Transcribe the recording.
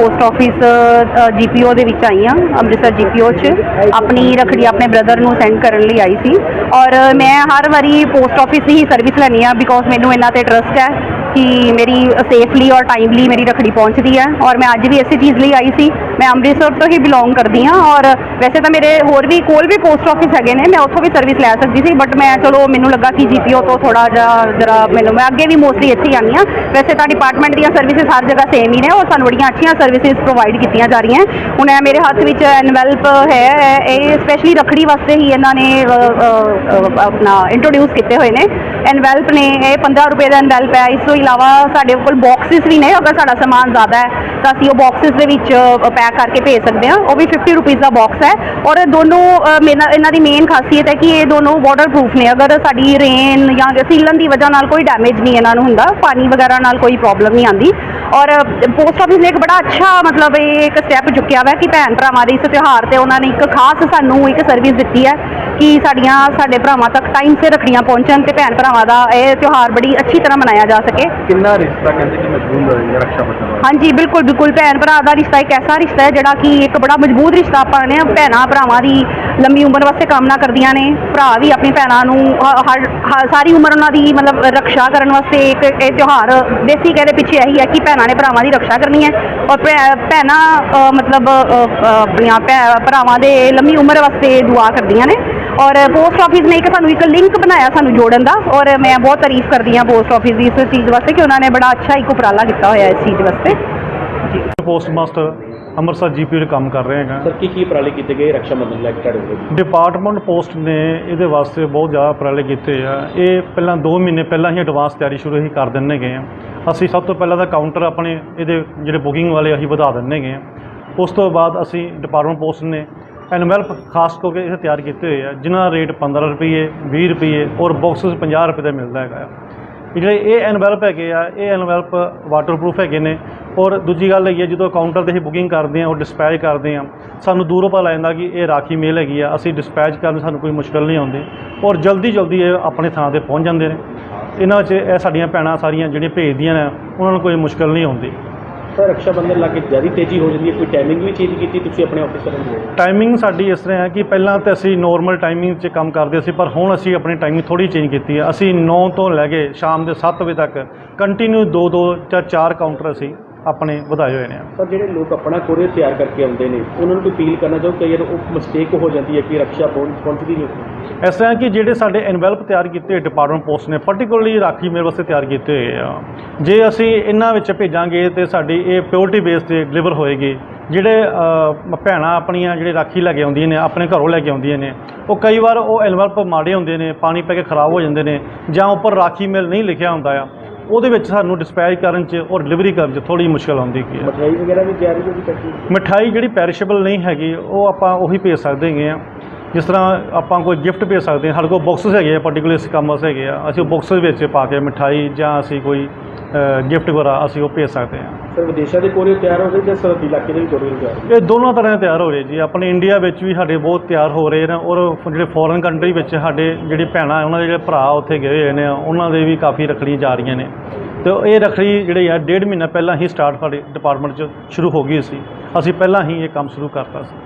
Post office ਜੀਪੀਓ ਦੇ ਵਿੱਚ ਆਈ ਹਾਂ, ਅੰਮ੍ਰਿਤਸਰ ਜੀਪੀਓ 'ਚ। ਆਪਣੀ ਰਖੜੀ ਆਪਣੇ ਬ੍ਰਦਰ ਨੂੰ ਸੈਂਡ ਕਰਨ ਲਈ ਆਈ ਸੀ। ਔਰ ਮੈਂ ਹਰ ਵਾਰੀ ਪੋਸਟ ਆਫਿਸ ਹੀ ਸਰਵਿਸ ਲੈਂਦੀ ਆ ਬਿਕੋਜ਼ ਮੈਨੂੰ ਇਹਨਾਂ ਤੇ ਟਰਸਟ ਹੈ। ਕਿ ਮੇਰੀ ਸੇਫਲੀ ਔਰ ਟਾਈਮਲੀ ਮੇਰੀ ਰਖੜੀ ਪਹੁੰਚਦੀ ਹੈ ਔਰ ਮੈਂ ਅੱਜ ਵੀ ਇਸੇ ਚੀਜ਼ ਲਈ ਆਈ ਸੀ। ਮੈਂ ਅੰਮ੍ਰਿਤਸਰ ਤੋਂ ਹੀ ਬਿਲੋਂਗ ਕਰਦੀ ਹਾਂ ਔਰ ਵੈਸੇ ਤਾਂ ਮੇਰੇ ਹੋਰ ਵੀ ਕੋਲ ਵੀ ਪੋਸਟ ਆਫਿਸ ਹੈਗੇ ਨੇ, ਮੈਂ ਉੱਥੋਂ ਵੀ ਸਰਵਿਸ ਲੈ ਸਕਦੀ ਸੀ ਬਟ ਮੈਂ ਚਲੋ ਮੈਨੂੰ ਲੱਗਾ ਕਿ ਜੀਪੀਓ ਤੋਂ ਥੋੜਾ ਜਿਹਾ ਜਰਾ ਮੈਨੂੰ ਮੈਂ ਅੱਗੇ ਵੀ ਮੋਸਟਲੀ ਇੱਥੇ ਹੀ ਆਉਂਦੀ ਹਾਂ। ਵੈਸੇ ਤਾਂ ਡਿਪਾਰਟਮੈਂਟ ਦੀਆਂ ਸਰਵਿਸਿਜ਼ ਹਰ ਜਗ੍ਹਾ ਸੇਮ ਹੀ ਨੇ ਔਰ ਸਾਨੂੰ ਬੜੀਆਂ ਅੱਛੀਆਂ ਸਰਵਿਸਿਜ਼ ਪ੍ਰੋਵਾਈਡ ਕੀਤੀਆਂ ਜਾ ਰਹੀਆਂ ਹੁਣ ਇਹ ਮੇਰੇ ਹੱਥ ਵਿੱਚ ਐਨਵੈਲਪ ਹੈ, ਇਹ ਸਪੈਸ਼ਲੀ ਰੱਖੜੀ ਵਾਸਤੇ ਹੀ ਇਹਨਾਂ ਨੇ ਆਪਣਾ ਇੰਟਰੋਡਿਊਸ ਕੀਤੇ ਹੋਏ ਨੇ। ਐਨਵੈਲਪ ਨੇ ਇਹ 15 ਰੁਪਏ ਦਾ ਐਨਵੈਲਪ ਹੈ। ਇਸ ਤੋਂ ਇਲਾਵਾ ਸਾਡੇ ਕੋਲ ਬਾਕਸਿਸ ਵੀ ਨੇ ਅਗਰ ਸਾਡਾ ਸਮਾਨ ਜ਼ਿਆਦਾ ਹੈ ਤਾਂ ਅਸੀਂ ਉਹ ਬਾਕਸਿਸ ਦੇ ਵਿੱਚ ਪੈਕ ਕਰਕੇ ਭੇਜ ਸਕਦੇ ਹਾਂ। ਉਹ ਵੀ 50 ਰੁਪਏ ਦਾ ਬਾਕਸ ਹੈ। ਔਰ ਦੋਨੋਂ ਅ, ਇਹਨਾਂ ਦੀ ਮੇਨ ਖਾਸੀਅਤ ਹੈ ਕਿ ਇਹ ਦੋਨੋਂ ਵਾਟਰ ਨੇ। ਅਗਰ ਸਾਡੀ ਰੇਨ ਜਾਂ ਸੀਲਨ ਦੀ ਵਜ੍ਹਾ ਨਾਲ ਕੋਈ ਡੈਮੇਜ ਨਹੀਂ ਇਹਨਾਂ ਨੂੰ ਹੁੰਦਾ ਪਾਣੀ ਵਗੈਰਾ ਨਾਲ ਕੋਈ ਪ੍ਰੋਬਲਮ ਨਹੀਂ ਆਉਂਦੀ। ਔਰ ਪੋਸਟ ਆਫਿਸ ਨੇ ਇੱਕ ਬੜਾ ਅੱਛਾ ਮਤਲਬ ਇਹ ਇੱਕ ਸਟੈਪ ਚੁੱਕਿਆ ਵਾ ਕਿ ਭੈਣ ਭਰਾਵਾਂ ਦੇ ਇਸ ਤਿਉਹਾਰ ਤੇ ਉਹਨਾਂ ਨੇ ਇੱਕ ਖਾਸ ਸਾਨੂੰ ਇੱਕ ਸਰਵਿਸ ਦਿੱਤੀ ਹੈ ਕਿ ਸਾਡੀਆਂ ਸਾਡੇ ਭਰਾਵਾਂ ਤੱਕ ਟਾਈਮ ਸਿਰ ਰੱਖੜੀਆਂ ਪਹੁੰਚਣ ਤੇ ਭੈਣ ਭਰਾਵਾਂ ਦਾ ਇਹ ਤਿਉਹਾਰ ਬੜੀ ਅੱਛੀ ਤਰ੍ਹਾਂ ਮਨਾਇਆ ਜਾ ਸਕੇ। ਕਿੰਨਾ ਰਿਸ਼ਤਾ ਕਹਿੰਦੇ ਕਿ ਮਜ਼ਬੂਤ ਹੋਏਗਾ ਰੱਖਿਆ ਬੰਧਨ ਹਾਂਜੀ ਬਿਲਕੁਲ ਬਿਲਕੁਲ। ਭੈਣ ਭਰਾ ਦਾ ਰਿਸ਼ਤਾ ਇੱਕ ਐਸਾ ਰਿਸ਼ਤਾ ਹੈ ਜਿਹੜਾ ਕਿ ਇੱਕ ਬੜਾ ਮਜ਼ਬੂਤ ਰਿਸ਼ਤਾ ਆਪਾਂ ਨੇ ਭੈਣਾਂ ਭਰਾਵਾਂ ਦੀ ਲੰਮੀ ਉਮਰ ਵਾਸਤੇ ਕਾਮਨਾ ਕਰਦੀਆਂ ਨੇ। ਭਰਾ ਵੀ ਆਪਣੀ ਭੈਣਾਂ ਨੂੰ ਹ- ਹਰ ਹ- ਸਾਰੀ ਉਮਰ ਉਹਨਾਂ ਦੀ ਮਤਲਬ ਰੱਖਿਆ ਕਰਨ ਵਾਸਤੇ ਇੱਕ ਇਹ ਤਿਉਹਾਰ ਦੇਸੀ ਕਹਿੰਦੇ ਪਿੱਛੇ ਇਹੀ ਹੈ ਕਿ ਭੈਣਾਂ ਨੇ ਭਰਾਵਾਂ ਦੀ ਰੱਖਿਆ ਕਰਨੀ ਹੈ ਔਰ ਭੈ- ਭੈਣਾਂ ਮਤਲਬ ਆਪਣੀਆਂ ਭੈ- ਭਰਾਵਾਂ ਦੇ ਲੰਮੀ ਉਮਰ ਵਾਸਤੇ ਦੁਆ ਕਰਦੀਆਂ ਨੇ ਔਰ ਪੋਸਟ ਆਫਿਸ ਨੇ ਇੱਕ ਸਾਨੂੰ ਇੱਕ ਲਿੰਕ ਬਣਾਇਆ ਸਾਨੂੰ ਜੋੜਨ ਦਾ ਔਰ ਮੈਂ ਬਹੁਤ ਤਾਰੀਫ ਕਰਦੀ ਹਾਂ ਪੋਸਟ ਆਫਿਸ ਦੀ ਇਸ ਚੀਜ਼ ਵਾਸਤੇ ਕਿ ਉਹਨਾਂ ਨੇ ਬੜਾ ਅੱਛਾ ਇੱਕ ਉਪਰਾਲਾ ਕੀਤਾ ਹੋਇਆ ਇਸ ਚੀਜ਼ ਵਾਸਤੇ। ਪੋਸਟ ਮਾਸਟਰ ਅੰਮ੍ਰਿਤਸਰ ਜੀਪੀ ਦੇ ਕੰਮ ਕਰ ਰਹੇ ਹੈਗਾ। ਸਰ ਕੀ ਕੀ ਉਪਰਾਲੇ ਕੀਤੇ ਗਏ ਰੱਖਿਆ ਬੰਧਨ ਲੈ ਕੇ ਤੁਹਾਡੇ ਕੋਲ? ਡਿਪਾਰਟਮੈਂਟ ਪੋਸਟ ਨੇ ਇਹਦੇ ਵਾਸਤੇ ਬਹੁਤ ਜ਼ਿਆਦਾ ਉਪਰਾਲੇ ਕੀਤੇ ਆ। ਇਹ ਪਹਿਲਾਂ 2 ਮਹੀਨੇ ਪਹਿਲਾਂ ਹੀ ਐਡਵਾਂਸ ਤਿਆਰੀ ਸ਼ੁਰੂ ਹੀ ਕਰ ਦਿੰਨੇ ਗਏ ਆ। ਅਸੀਂ ਸਭ ਤੋਂ ਪਹਿਲਾਂ ਤਾਂ ਕਾਊਂਟਰ ਆਪਣੇ ਇਹਦੇ ਜਿਹੜੇ ਬੁਕਿੰਗ ਵਾਲੇ ਅਸੀਂ ਵਧਾ ਦਿੰਨੇ ਹੈਗੇ ਆ ਉਸ ਤੋਂ ਬਾਅਦ ਅਸੀਂ ਡਿਪਾਰਟਮੈਂਟ ਪੋਸਟ ਨੇ ਐਨਵੈਲਪ ਖਾਸ ਕਰਕੇ ਇਹ ਤਿਆਰ ਕੀਤੇ ਹੋਏ ਆ, ਜਿਨ੍ਹਾਂ ਦਾ ਰੇਟ 15 ਰੁਪਏ 20 ਰੁਪਏ ਔਰ ਬਾਕਸਸ 50 ਰੁਪਏ ਦਾ ਮਿਲਦਾ ਹੈਗਾ ਆ। ਜਿਹੜੇ ਇਹ ਐਨਵੈਲਪ ਹੈਗੇ ਆ, ਇਹ ਐਨਵੈਲਪ ਵਾਟਰਪ੍ਰੂਫ ਹੈਗੇ ਨੇ ਔਰ ਦੂਜੀ ਗੱਲ ਹੈਗੀ ਹੈ ਜਦੋਂ ਕਾਊਂਟਰ ਤੇ ਅਸੀਂ ਬੁਕਿੰਗ ਕਰਦੇ ਆ ਔਰ ਡਿਸਪੈਚ ਕਰਦੇ ਆ ਸਾਨੂੰ ਦੂਰੋਂ ਪਤਾ ਜਾਂਦਾ ਕਿ ਇਹ ਰਾਖੀ ਮੇਲ ਹੈਗੀ ਆ, ਅਸੀਂ ਡਿਸਪੈਚ ਕਰਨ ਸਾਨੂੰ ਕੋਈ ਮੁਸ਼ਕਲ ਨਹੀਂ ਆਉਂਦੀ ਔਰ ਜਲਦੀ ਜਲਦੀ ਇਹ ਆਪਣੇ ਥਾਂ ਤੇ ਪਹੁੰਚ ਜਾਂਦੇ ਨੇ। ਇਹਨਾਂ 'ਚ ਇਹ ਸਾਡੀਆਂ ਭੈਣਾਂ ਸਾਰੀਆਂ ਜਿਹੜੀਆਂ ਭੇਜਦੀਆਂ ਨੇ ਉਹਨਾਂ ਨੂੰ ਕੋਈ ਮੁਸ਼ਕਲ ਨਹੀਂ ਆਉਂਦੀ। ਸਰ ਰੱਖਿਆ ਬੰਧਨ ਲਾ ਕੇ ਜ਼ਿਆਦਾ ਤੇਜ਼ੀ ਹੋ ਜਾਂਦੀ ਹੈ ਕੋਈ ਟਾਈਮਿੰਗ ਵੀ ਚੇਂਜ ਕੀਤੀ ਤੁਸੀਂ ਆਪਣੇ ਆਫਿਸਰ ਨੂੰ? ਟਾਈਮਿੰਗ ਸਾਡੀ ਇਸ ਤਰ੍ਹਾਂ ਹੈ ਕਿ ਪਹਿਲਾਂ ਤਾਂ ਅਸੀਂ ਨੋਰਮਲ ਟਾਈਮਿੰਗ 'ਚ ਕੰਮ ਕਰਦੇ ਸੀ ਪਰ ਹੁਣ ਅਸੀਂ ਆਪਣੀ ਟਾਈਮਿੰਗ ਥੋੜੀ ਚੇਂਜ ਕੀਤੀ ਹੈ। ਅਸੀਂ 9 ਤੋਂ ਲੈ ਕੇ ਸ਼ਾਮ ਦੇ 7 ਵਜੇ ਤੱਕ ਕੰਟੀਨਿਊ 2 2 ਜਾਂ 4 ਕਾਊਂਟਰ ਅਸੀਂ ਆਪਣੇ ਵਧਾਏ ਹੋਏ ਨੇ। ਸਰ ਜਿਹੜੇ ਲੋਕ ਆਪਣਾ ਕੋਰੀਅਰ ਤਿਆਰ ਕਰਕੇ ਆਉਂਦੇ ਨੇ ਉਹਨਾਂ ਨੂੰ ਕੋਈ ਅਪੀਲ ਕਰਨਾ ਚਾਹੋ? ਕਈ ਵਾਰ ਉਹ ਮਿਸਟੇਕ ਹੋ ਜਾਂਦੀ ਹੈ ਕਿ ਰੱਖਿਆ ਪਹੁੰਚ ਪਹੁੰਚਦੀ ਨਹੀਂ ਇਸ ਤਰ੍ਹਾਂ ਕਿ ਜਿਹੜੇ ਸਾਡੇ ਐਨਵੈਲਪ ਤਿਆਰ ਕੀਤੇ ਡਿਪਾਰਟਮੈਂਟ ਪੋਸਟ ਨੇ ਪਾਰਟਿਕੂਲਰਲੀ ਰਾਖੀ ਮੇਰੇ ਵਾਸਤੇ ਤਿਆਰ ਕੀਤੇ ਹੋਏ ਆ ਜੇ ਅਸੀਂ ਇਹਨਾਂ ਵਿੱਚ ਭੇਜਾਂਗੇ ਤੇ ਸਾਡੀ ਇਹ ਪਿਓਰਿਟੀ ਬੇਸ ਤੇ ਡਿਲੀਵਰ ਹੋਏਗੀ। ਜਿਹੜੇ ਭੈਣਾਂ ਆਪਣੀਆਂ ਜਿਹੜੇ ਰਾਖੀ ਲੈ ਕੇ ਆਉਂਦੀਆਂ ਨੇ ਆਪਣੇ ਘਰੋਂ ਲੈ ਕੇ ਆਉਂਦੀਆਂ ਨੇ ਉਹ ਕਈ ਵਾਰ ਉਹ ਐਨਵੈਲਪ ਮਾੜੇ ਹੁੰਦੇ ਨੇ ਪਾਣੀ ਪੈ ਕੇ ਖਰਾਬ ਹੋ ਜਾਂਦੇ ਨੇ ਜਾਂ ਉੱਪਰ ਰਾਖੀ ਮੇਲ ਨਹੀਂ ਲਿਖਿਆ ਹੁੰਦਾ ਆ ਉਹਦੇ ਵਿੱਚ ਸਾਨੂੰ ਡਿਸਪੈਚ ਕਰਨ 'ਚ ਔਰ ਡਿਲੀਵਰੀ ਕਰਨ 'ਚ ਥੋੜੀ ਮੁਸ਼ਕਲ ਆਉਂਦੀ ਕੀ ਹੈ। ਮਠਿਆਈ ਵਗੈਰਾ ਵੀ ਤਿਆਰੀ ਹੋ ਮਠਾਈ ਜਿਹੜੀ ਪੈਰਿਸ਼ੇਬਲ ਨਹੀਂ ਹੈਗੀ ਉਹ ਆਪਾਂ ਉਹੀ ਭੇਜ ਸਕਦੇ ਹੈਗੇ ਆ। ਜਿਸ ਤਰ੍ਹਾਂ ਆਪਾਂ ਕੋਈ ਗਿਫਟ ਭੇਜ ਸਕਦੇ ਹਾਂ ਸਾਡੇ ਕੋਲ ਬਾਕਸਸ ਹੈਗੇ ਆ ਪਾਰਟਿਕੂਲਰ ਇਸ ਕੰਮ ਵਾਸਤੇ ਹੈਗੇ ਆ ਅਸੀਂ ਉਹ ਬਾਕਸਸ ਵਿੱਚ ਪਾ ਕੇ ਮਠਾਈ ਜਾਂ ਅਸੀਂ ਕੋਈ ਗਿਫਟ ਵਗੈਰਾ ਅਸੀਂ ਉਹ ਭੇਜ ਸਕਦੇ ਹਾਂ। ਸਰ ਵਿਦੇਸ਼ਾਂ ਦੇ ਕੋਰੀਅਰ ਤਿਆਰ ਹੋ ਗਏ ਜਾਂ ਸਰਹੱਦੀ ਇਲਾਕੇ ਦੇ ਵੀ ਕੋਰੀਅਰ ਤਿਆਰ ਹੋ ਇਹ ਦੋਨੋਂ ਤਰ੍ਹਾਂ ਦੇ ਤਿਆਰ ਹੋ ਰਹੇ ਜੀ। ਆਪਣੇ ਇੰਡੀਆ ਵਿੱਚ ਵੀ ਸਾਡੇ ਬਹੁਤ ਤਿਆਰ ਹੋ ਰਹੇ ਨੇ ਔਰ ਜਿਹੜੇ ਫੋਰਨ ਕੰਟਰੀ ਵਿੱਚ ਸਾਡੇ ਜਿਹੜੀ ਭੈਣਾਂ ਉਹਨਾਂ ਦੇ ਜਿਹੜੇ ਭਰਾ ਉੱਥੇ ਗਏ ਹੋਏ ਨੇ ਉਹਨਾਂ ਦੇ ਵੀ ਕਾਫੀ ਰੱਖੜੀਆਂ ਜਾ ਰਹੀਆਂ ਨੇ। ਤੇ ਇਹ ਰੱਖੜੀ ਜਿਹੜੀ ਆ ਡੇਢ ਮਹੀਨਾ ਪਹਿਲਾਂ ਹੀ ਸਟਾਰਟ ਸਾਡੇ ਡਿਪਾਰਟਮੈਂਟ 'ਚ ਸ਼ੁਰੂ ਹੋ ਗਈ ਸੀ। ਅਸੀਂ ਪਹਿਲਾਂ ਹੀ ਇਹ ਕੰਮ ਸ਼ੁਰੂ ਕਰਤਾ ਸੀ।